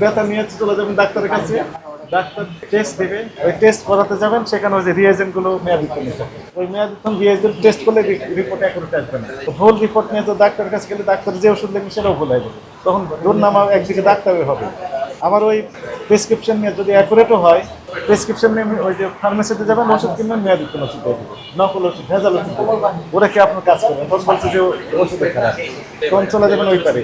ব্যথা নিয়ে চলে যাবেন ডাক্তারের কাছে। ডাক্তার টেস্ট দেবে ওই টেস্ট করাতে যাবেন, সেখানে ওই যে রিয়েজেন্টগুলো মেয়াদিত নিতে হবে। ওই মেয়াদিত রিয়েজেন্ট টেস্ট করলে রিপোর্ট অ্যাকুরেট আসবে না। ভুল রিপোর্ট নিয়ে তো ডাক্তারের কাছে গেলে ডাক্তার যে ওষুধ লিখবে সেটাও ভুল যাবে। তখন দুর্নাম একদিকে ডাক্তারের হবে। আবার ওই প্রেসক্রিপশন নিয়ে যদি অ্যাকুরেটও হয় প্রেসক্রিপশন নিয়ে ওই যে ফার্মেসিতে যাবেন, ওষুধ কিনবেন মেয়াদিত ওষুধ দিয়ে দেবে নকল ওষুধ, ভেজাল ওষুধ ওরা কি আপনার কাজ করবে তখন বলছে যে ওষুধে খারাপ। তখন চলে যাবেন ওই পারে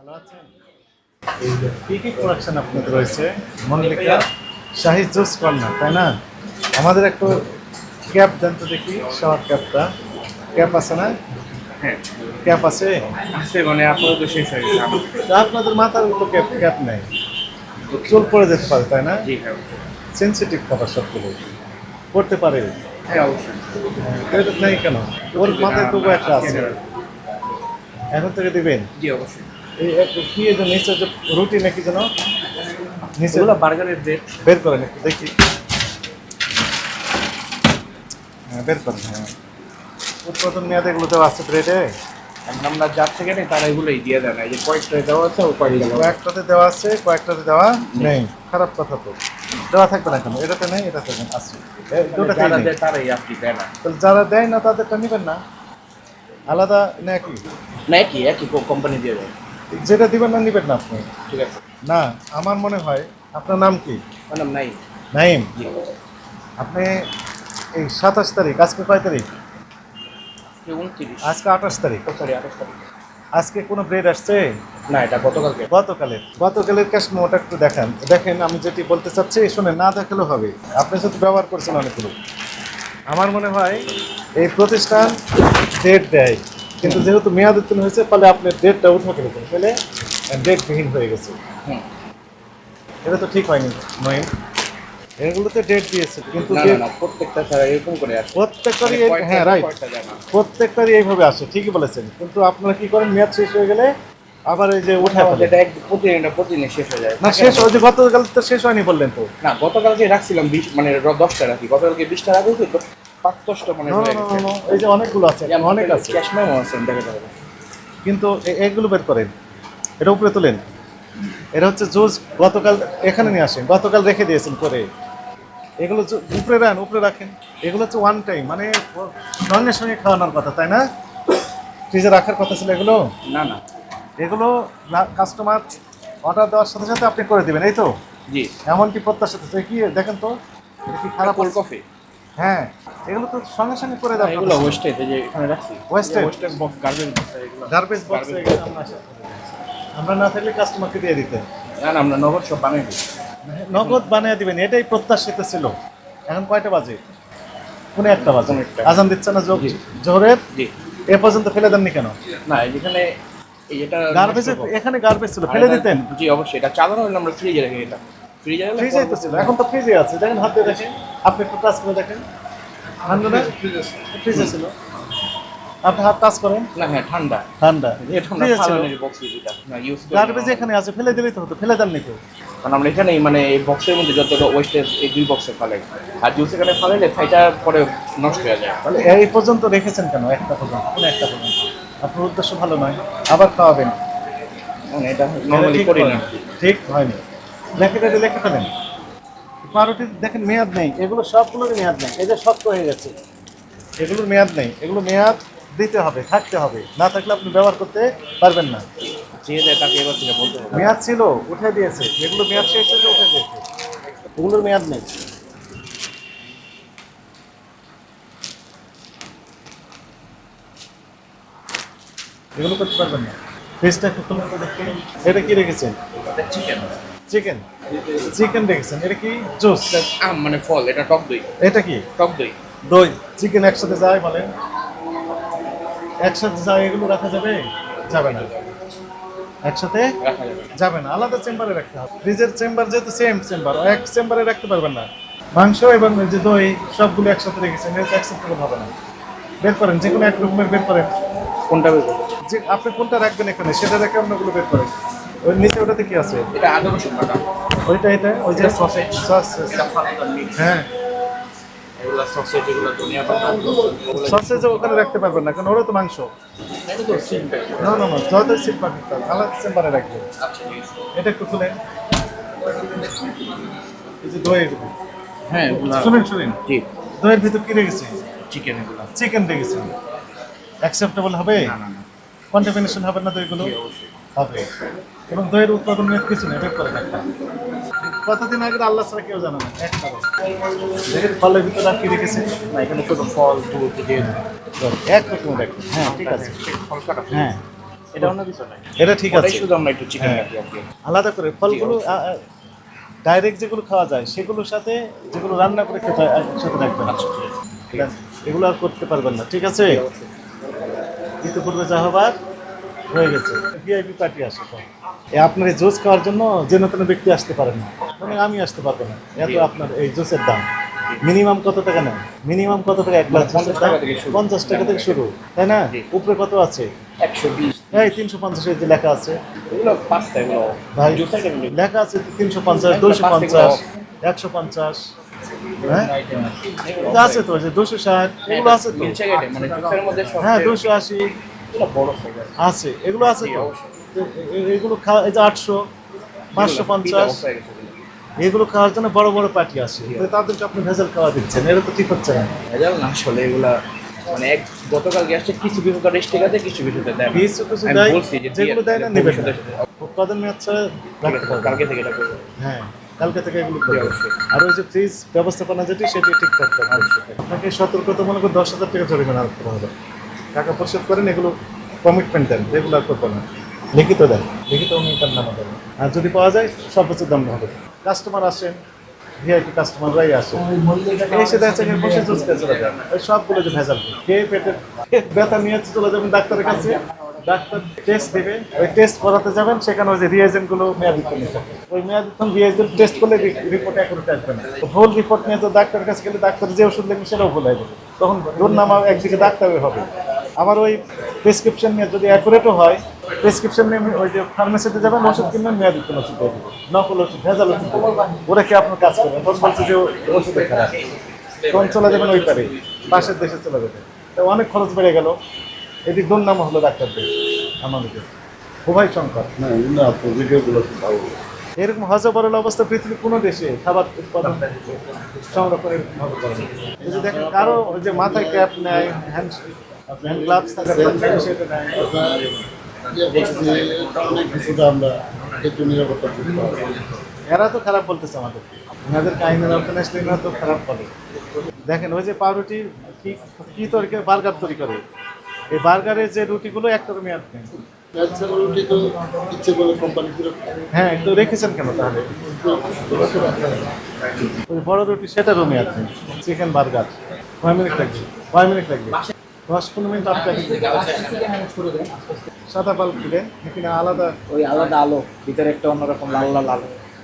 আছেন? কি কি প্রোডাকশন আপনাদের রয়েছে মল্লিকা শাহি জুস কর্নার তাই না? আমাদের একটু ক্যাপ দেন তো দেখি শহর ক্যাপটা। ক্যাপ আছে না? হ্যাঁ। ক্যাপ আছে? আছে মানে আপাতত শেষ হয়ে গেছে। আপনাদের মাথার তো ক্যাপ ক্যাপ নেই। চুল পড়ে যেতে পারে তাই না? জি হ্যাঁ সেন্সিটিভ খাবার সবগুলো করতে পারে। হ্যাঁ অবশ্যই। নেই কেন? ওর মাথায় তবু একটা আছে। এখন থেকে দিবেন? জি অবশ্যই। কি এই নিচে যে রুটি নাকি যেন? নিচে। বার্গারের ব্রেড বের করেন একটু দেখি। হ্যাঁ বের করেন হ্যাঁ। উৎপাদন মেয়াদ এগুলো দেওয়া আছে ব্রেডে আমরা যার থেকে নেই তারা এগুলোই দিয়ে এই যে দেওয়া আছে কয়েকটাতে দেওয়া আছে কয়েকটাতে দেওয়া নেই। খারাপ কথা তো। দেওয়া থাকবে না কেন এটাতে নেই এটাতে নেই আছে। দেয় তারাই আপনি দেয় না। তাহলে যারা দেয় না তাদেরটা নেবেন না। আলাদা না কি না একই একই কোম্পানি দিয়ে দেয়। যেটা দিবেন না নেবেন না আপনি। ঠিক আছে। না আমার মনে হয় আপনার নাম কি? নাই নাইম। জি। আপনি এই সাতাশ তারিখ আজকে কয় তারিখ? আজকে আঠাশ তারিখ। সরি আঠাশ তারিখ। আজকে কোনো ব্রেড আসছে? না এটা গতকালকে। গতকালের। গতকালের ক্যাশ মোটা একটু দেখান। দেখেন আমি যেটি বলতে চাচ্ছি শুনে না দেখালেও হবে। আপনি শুধু ব্যবহার করছেন অনেকগুলো। আমার মনে হয় এই প্রতিষ্ঠান ডেট দেয়। কিন্তু যেহেতু মেয়াদ উত্তীর্ণ হয়েছে ফলে আপনি ডেটটা উঠে ফেলেছেন ফেলে ডেটবিহীন হয়ে গেছে। এটা তো ঠিক হয়নি। নয় এগুলোতে ডেট দিয়েছে কিন্তু প্রত্যেকটা ছাড়া এরকম করে আসে। প্রত্যেকটারই মানে হ্যাঁ রাইট। প্রত্যেকটারই এইভাবে আসে ঠিকই বলেছেন। কিন্তু আপনারা কি করেন মেয়াদ শেষ হয়ে গেলে আবার এই যে উঠে এক প্রতিদিন শেষ হয়ে যায়। না শেষ ওই যে গতকাল তো শেষ হয়নি বললেন তো। না গতকালকে রাখছিলাম বিশ মানে দশটা রাখি। গতকালকে বিশটা রাখি তো মানে এই যে অনেকগুলো আছে অনেক আছে। ক্যাশ মেমো আছে দেখে যাবে কিন্তু এগুলো বের করেন। এটা উপরে তোলেন। এটা হচ্ছে জুস গতকাল এখানে নিয়ে আসেন গতকাল রেখে দিয়েছেন করে। এগুলো উপরে রান উপরে রাখেন। এগুলো হচ্ছে ওয়ান টাইম মানে সঙ্গে সঙ্গে খাওয়ানোর কথা তাই না? ফ্রিজে রাখার কথা ছিল এগুলো? না না। এগুলো কাস্টমার অর্ডার দেওয়ার সাথে সাথে আপনি করে দিবেন এই তো? জি। এমনকি প্রত্যাশা কি দেখেন তো এটা কি খারাপ কফি হ্যাঁ। এগুলো তো সঙ্গে সঙ্গে করে দেওয়া এগুলো ওয়েস্টেজ যে এখানে রাখছি। Wastage? Wastage box garbage box এগুলো। গার্বেজ বক্স Garbage আমরা আমরা না থাকলে কাস্টমারকে দিয়ে দিতেন না না আমরা নগদ সব বানাই দিই। নগদ বানিয়ে দিবেন এটাই প্রত্যাশিত ছিল। এখন কয়টা বাজে? পুনে একটা বাজে। একটা। আজান দিচ্ছে না। জোহরের? এ পর্যন্ত ফেলে দেননি কেন? না এটা গার্বেজ এখানে গার্বেজ ছিল ফেলে দিতেন? জি অবশ্যই এটা চালানো হলে আমরা ফ্রিজে রেখে দিতাম ফ্রিজে ফ্রিজে তো ছিল এখন তো ফ্রিজে আছে। দেখেন হাত দেখেন আপনি একটু টাচ করে দেখেন। ঠান্ডা ফ্রিজে ছিল আপনি হাত টাচ করেন। না হ্যাঁ ঠান্ডা। ঠান্ডা। গার্বেজ এখানে আছে ফেলে দিলেই তো হতো ফেলে দেননি তো। কারণ আমরা এখানেই মানে এই বক্সের মধ্যে যতটা ওয়েস্টেজ এই দুই বক্সে ফালাই আর জুস এখানে ফালাইলে সেটা পরে নষ্ট হয়ে যায়। তাহলে এই পর্যন্ত রেখেছেন কেন? একটা পর্যন্ত কোন একটা পর্যন্ত। আপনার উদ্দেশ্য ভালো নয়। আবার খাওয়াবেন। মানে এটা নর্মালি ঠিক করি হয়নি। না ঠিক হয়নি। লেখে রেখে লেখে ফেলেন। দেখেন মেয়াদ নেই। এগুলো সবগুলোর মেয়াদ নেই। এই যে শক্ত হয়ে গেছে। এগুলোর মেয়াদ নেই। এগুলো মেয়াদ দিতে হবে থাকতে হবে। না থাকলে আপনি ব্যবহার করতে পারবেন না। যে যায় তাকে এবার থেকে বলতে হবে? মেয়াদ ছিল উঠে দিয়েছে। এগুলো মেয়াদ শেষ হয়েছে উঠে দিয়েছে। এগুলোর মেয়াদ নেই। এগুলো করতে পারবেন না। ফ্রিজটা একটু খুলে দেখতে এটা কি রেখেছেন? চিকেন চিকেন চিকেন রেখেছেন এটা কি জুস? আম মানে ফল এটা টক দই। এটা কি? টক দই। দই। চিকেন একসাথে যায় বলেন। একসাথে যায় এগুলো রাখা যাবে? যাবে না। একসাথে রাখা যাবে না। আলাদা চেম্বারে রাখতে হবে। ফ্রিজের চেম্বার যেহেতু সেম চেম্বার এক চেম্বারে রাখতে পারবেন না। মাংস এবং যে দই সবগুলো একসাথে রেখেছেন এটা অ্যাকসেপ্টেবল হবে না। বের করেন যে কোনো এক রকমের বের করেন। কোনটা বের করব? যে আপনি কোনটা রাখবেন এখানে সেটা রেখে অন্যগুলো বের করেন। ওই নিচে ওটাতে কি আছে? এটা আদা রসুন বাটা। ওইটা এটা ওই যে সসেজ ফালাদার হ্যাঁ। এগুলো সসেজ এগুলো ধনিয়া সসেজ ওখানে রাখতে পারবেন না কারণ ওরা তো মাংস। এটা তো না না না যত সিট পাবেন আলাদা চেম্বারে রাখবেন। এটা একটু খুলেন এই যে দই এগুলো। হ্যাঁ শুনেন শুনেন। জি। দইয়ের ভিতর কি রেখেছে চিকেন এগুলো। চিকেন রেখেছে অ্যাকসেপ্টেবল হবে? না না না। কন্টামিনেশন হবে না দইগুলো? হবে। এবং দইয়ের উৎপাদন নিয়ে কিছু নেই করে কতদিন আগে আল্লাহ ছাড়া কেউ জানে না একটারও দেখেন ফলের ভিতরে আর কি রেখেছে না এখানে শুধু ফল দুধ দিয়ে এক রকম রাখবেন হ্যাঁ ঠিক আছে। ফল কাটা হ্যাঁ। এটা অন্য কিছু নাই এটা ঠিক আছে। শুধু আমরা একটু চিকেন হ্যাঁ। রাখি আলাদা করে ফলগুলো ডাইরেক্ট যেগুলো খাওয়া যায় সেগুলোর সাথে যেগুলো রান্না করে খেতে হয় একসাথে রাখবেন। আচ্ছা ঠিক আছে। এগুলো আর করতে পারবেন না ঠিক আছে? ইতিপূর্বে যা হবার হয়ে গেছে। ভিআইপি পার্টি আসে আপনার এই জুস খাওয়ার জন্য যে নতুন ব্যক্তি আসতে পারেন না। মানে আমি আসতে পারব না। এত আপনার এই জুসের দাম। মিনিমাম কত টাকা নেন? মিনিমাম কত টাকা? এক গ্লাস জুসের দাম। পঞ্চাশ টাকা থেকে শুরু। তাই না? উপরে কত আছে? একশো বিশ। এই তিনশো পঞ্চাশের যে লেখা আছে। ভাই লেখা আছে তিনশো পঞ্চাশ দুশো পঞ্চাশ একশো পঞ্চাশ। হ্যাঁ? আছে। তো যে দুশো ষাট এগুলো আছে তো। মানে হ্যাঁ দুশো আশি। আছে এগুলো আছে এগুলো খাওয়া এই যে আটশো পাঁচশো পঞ্চাশ। এগুলো। খাওয়ার জন্য বড় বড় পার্টি তাদেরকে আপনি ভেজাল খাওয়া দিচ্ছেন এটা তো ঠিক হচ্ছে না। ভেজাল না আসলে এগুলা মানে এক গতকাল গ্যাসটা কিছু কিছু রেস্টে গেছে কিছু কিছুতে দেয় কিছু কিছু দেয় বলছি যে যেগুলো দেয় না নেবেন না। ভবিষ্যতে সেটা- উৎপাদন আছে, কালকে থেকে এটা করব। হ্যাঁ কালকে থেকে এগুলো আর ওই যে ফ্রিজ ব্যবস্থাপনা যেটি সেটি ঠিক করতে হবে। আপনাকে সতর্কতা মনে করে দশ হাজার টাকা জরিমানা আরোপ করা হবে। টাকা পরিশোধ করেন, এগুলো কমিটমেন্ট দেন রেগুলার করবেন লিখিত দেন, লিখিত অঙ্গীকার নামা দেন। আর যদি পাওয়া যায়, সর্বোচ্চ দাম হবে। কাস্টমার আসেন ভিআইপি কাস্টমাররাই আসে। এসে এর বসে জুস খেয়ে চলে যান। ওই সবগুলো যে ভেজাল। খেয়ে পেটে ব্যথা নিয়ে চলে যাবেন ডাক্তারের কাছে। ডাক্তার টেস্ট দেবে। ওই টেস্ট করাতে যাবেন, সেখানে ওই যে রিয়েজেন্টগুলো মেয়াদি থাকে। ওই মেয়াদি তখন রিয়েজেন্ট টেস্ট করলে রিপোর্ট অ্যাকুরেট আসবে না। ভুল রিপোর্ট নিয়ে তো ডাক্তারের কাছে গেলে ডাক্তার যে ওষুধ লিখবে সেটাও ভুল হয়ে যাবে। তখন দুর্নামা একদিকে ডাক্তারে হবে। আবার ওই প্রেসক্রিপশন নিয়ে যদি অ্যাকুরেটও হয় প্রেসক্রিপশন নিয়ে ওই যে ফার্মেসিতে যাবেন ওষুধ কিনবেন মেয়াদি কোনো ওষুধ দিয়ে দেবে নকল ওষুধ ভেজাল ওষুধ। ওরা কি আপনার কাজ করবে? তখন বলছে যে ওষুধের খারাপ। তখন চলে যাবেন ওই পারে পাশের দেশে চলে যাবেন। তো অনেক খরচ বেড়ে গেল। এটি দুর্নাম হলো ডাক্তারদের আমাদের খুবই সংকট। না ভালো। এরকম হজবরল অবস্থা পৃথিবীর কোনো দেশে খাবার উৎপাদন সংরক্ষণ এরকম করে না। দেখেন কারও ওই যে মাথায় ক্যাপ নেয় হ্যান্ড গ্লাভস সেটা আমরা একটু এরা তো খারাপ বলতেছে আমাদের। আওতায় আসলে এনারা তো খারাপ বলে। দেখেন, ওই যে পাউরুটি কি কি তৈরি করে বার্গার তৈরি করে? এই বার্গারের যে রুটিগুলো একটা করে কোম্পানি হ্যাঁ রেখেছেন কেন তাহলে? ওই বড় রুটি সেটারও মেয়াদ নেই। Chicken burger. কয় মিনিট লাগবে? কয় মিনিট লাগবে? দশ মিনিট সাদা বাল্ব দিলেন এখানে আলাদা ওই আলাদা আলো, ভিতরে একটা অন্যরকম লাল লাল আলো।